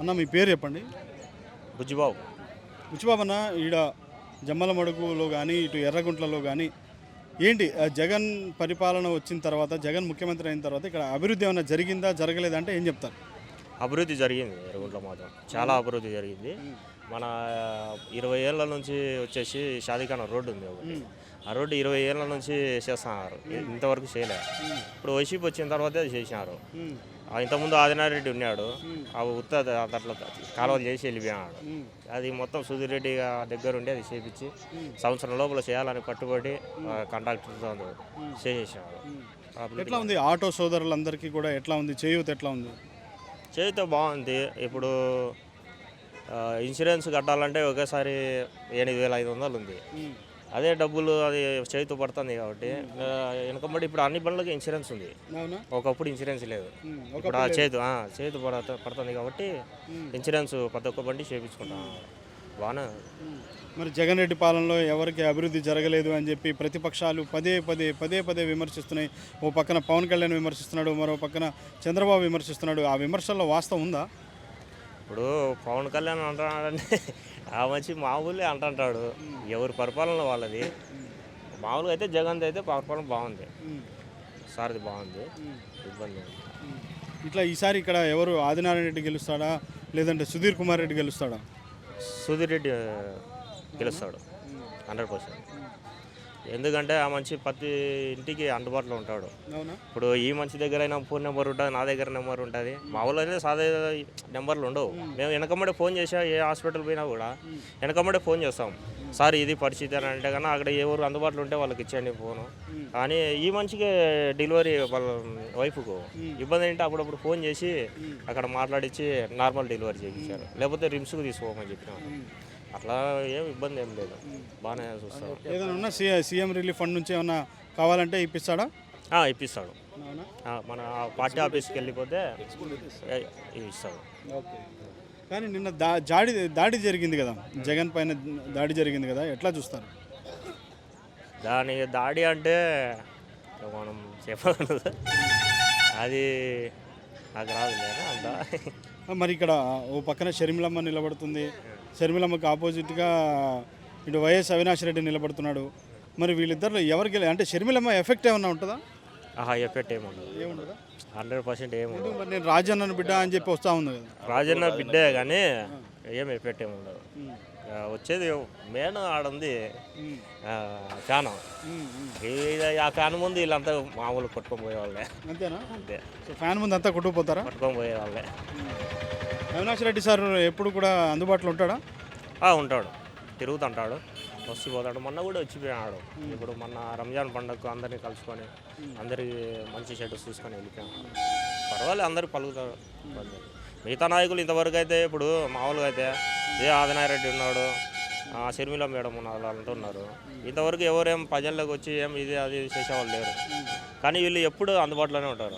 అన్న మీ పేరు చెప్పండి. బుజ్జిబాబు. బుచ్చిబాబు అన్న ఈడ జమ్మల మడుగులో కానీ ఇటు ఎర్రగుంట్లలో కానీ ఏంటి జగన్ పరిపాలన వచ్చిన తర్వాత జగన్ ముఖ్యమంత్రి అయిన తర్వాత ఇక్కడ అభివృద్ధి ఏమైనా జరిగిందా జరగలేదా అంటే ఏం చెప్తారు? అభివృద్ధి జరిగింది ఎరుగుంట్లో మాత్రం. చాలా అభివృద్ధి జరిగింది. మన ఇరవై ఏళ్ళ నుంచి వచ్చేసి షాదీఖానా రోడ్డు ఉంది ఒకటి. ఆ రోడ్డు ఇరవై ఏళ్ళ నుంచి చేస్తున్నారు. ఇంతవరకు చేయలే. ఇప్పుడు వైసీపీ వచ్చిన తర్వాతే అది చేసినారు. ఇంతకుముందు ఆదినారెడ్డి ఉన్నాడు. ఆ ఉత్త అట్లా కాలువలు చేసి వెళ్ళిపోయాడు అది మొత్తం సుధీర్ రెడ్డి దగ్గర ఉండి అది చేపించి సంవత్సరం లోపల చేయాలని పట్టుబడి కాంట్రాక్టర్తో చేసేసాడు ఎట్లా ఉంది? ఆటో సోదరులందరికీ కూడా ఎట్లా ఉంది? చేయూత ఎట్లా ఉంది? చేతితో బాగుంది. ఇప్పుడు ఇన్సూరెన్స్ కట్టాలంటే ఒకేసారి ఎనిమిది వేల ఐదు వందలు ఉంది. అదే డబ్బులు అది చేతితో పడుతుంది కాబట్టి వెనకబడి ఇప్పుడు అన్ని బండ్లకి ఇన్సూరెన్స్ ఉంది. ఒకప్పుడు ఇన్సూరెన్స్ లేదు. ఇప్పుడు ఆ చేతు చేతు పడత పడుతుంది కాబట్టి ఇన్సూరెన్స్ ప్రతి ఒక్క బండి చేయించుకుంటాం బాగానే మరి జగన్ రెడ్డి పాలనలో ఎవరికి అభివృద్ధి జరగలేదు అని చెప్పి ప్రతిపక్షాలు పదే పదే పదే పదే విమర్శిస్తున్నాయి. ఓ పక్కన పవన్ కళ్యాణ్ విమర్శిస్తున్నాడు మరో పక్కన చంద్రబాబు విమర్శిస్తున్నాడు. ఆ విమర్శల్లో వాస్తవం ఉందా? ఇప్పుడు పవన్ కళ్యాణ్ అంటున్నాడంటే ఆ మంచి మామూలే అంటుంటాడు. ఎవరి పరిపాలన వాళ్ళది. మామూలుగా అయితే జగన్ అయితే పరిపాలన బాగుంది. సార్ది బాగుంది. ఇబ్బంది. ఇట్లా ఈసారి ఇక్కడ ఎవరు ఆదినారాయణ రెడ్డి గెలుస్తాడా? లేదంటే సుధీర్ కుమార్ రెడ్డి గెలుస్తాడా? సుధీర్ రెడ్డి గెలుస్తాడు. Hundred percent. ఎందుకంటే ఆ మంచి ప్రతి ఇంటికి అందుబాటులో ఉంటాడు. ఇప్పుడు ఈ మంచి దగ్గర అయినా ఫోన్ నెంబర్ ఉంటుంది నా దగ్గర నెంబర్ ఉంటుంది. మా ఊళ్ళో అయితే సాదా నెంబర్లు ఉండవు. మేము. వెనకమ్మడే ఫోన్ చేసా ఏ హాస్పిటల్ పోయినా కూడా వెనకమ్మడే ఫోన్ చేస్తాం. సార్ ఇది పరిస్థితి అని అంటే కన్నా అక్కడ ఎవరు అందుబాటులో ఉంటే వాళ్ళకి ఇచ్చేయండి ఫోను. కానీ ఈ మంచిగా డెలివరీ వాళ్ళ వైఫ్కు ఇబ్బంది ఏంటంటే అప్పుడప్పుడు ఫోన్ చేసి అక్కడ మాట్లాడించి నార్మల్ డెలివరీ చేయించారు. లేకపోతే రిమ్స్కి తీసుకోమని చెప్పినాం అట్లా ఏం ఇబ్బంది ఏం లేదు. బాగానే చూస్తాం ఏదైనా ఉన్నా సీఎం రిలీఫ్ ఫండ్ నుంచి ఏమన్నా కావాలంటే ఇప్పిస్తాడా? ఇప్పిస్తాడు. మన పార్టీ ఆఫీస్కి వెళ్ళిపోతే ఏ- ఇస్తాడు. ఓకే. కానీ నిన్న దా జాడి దాడి జరిగింది కదా. జగన్ పైన దాడి జరిగింది కదా. ఎట్లా చూస్తారు? దాని దాడి అంటే మనం చెప్పగలదు అది నాకు రాదు అంతా. ఆ, మరి ఇక్కడ ఓ పక్కన షర్మిలమ్మ నిలబడుతుంది. షర్మిలమ్మకి ఆపోజిట్గా ఇటు వైఎస్ అవినాష్ రెడ్డి నిలబడుతున్నాడు. మరి వీళ్ళిద్దరిలో ఎవరికి అంటే షర్మిలమ్మ ఎఫెక్ట్ ఏమన్నా ఉంటుందా? ఆహా ఎఫెక్ట్ ఏముండదు ఏముండదా? హండ్రెడ్ పర్సెంట్ ఏముండదు మరి నేను రాజన్నను బిడ్డ అని చెప్పి వస్తూ ఉంది కదా. రాజన్న బిడ్డే కానీ ఏం ఎఫెక్ట్ ఏముండదు వచ్చేది మెయిన్ ఆడుంది ఫ్యాన్. ఆ ఫ్యాన్ ముందు వీళ్ళంతా మామూలు కొట్టుకొని పోయేవాళ్ళే. అంతేనా? అంతే. సో ఫ్యాన్ ముందు అంతా కొట్టుకుపోతారా కొట్టుకొని పోయేవాళ్ళే. అవినాష్ రెడ్డి సార్ ఎప్పుడు కూడా అందుబాటులో ఉంటాడా? ఆ, ఉంటాడు. తిరుగుతుంటాడు. వచ్చి పోతాడు మొన్న కూడా వచ్చిపోయాడు ఇప్పుడు మొన్న రంజాన్ పండుగకు అందరినీ కలుసుకొని అందరికి మంచి చెడ్డ చూసుకొని వెళ్ళిపోయాడు పర్వాలేదు అందరూ పలుకుతారు. మిగతా నాయకులు ఇంతవరకు అయితే ఇప్పుడు మామూలుగా అయితే ఏ ఆదినారెడ్డి ఉన్నాడు ఆ, షర్మిల మేడం ఉన్నారు వాళ్ళంతా ఉన్నారు. ఇంతవరకు ఎవరేం ప్రజల్లోకి వచ్చి ఏం ఇది అది చేసేవాళ్ళు లేరు. కానీ వీళ్ళు ఎప్పుడు అందుబాటులోనే ఉంటారు.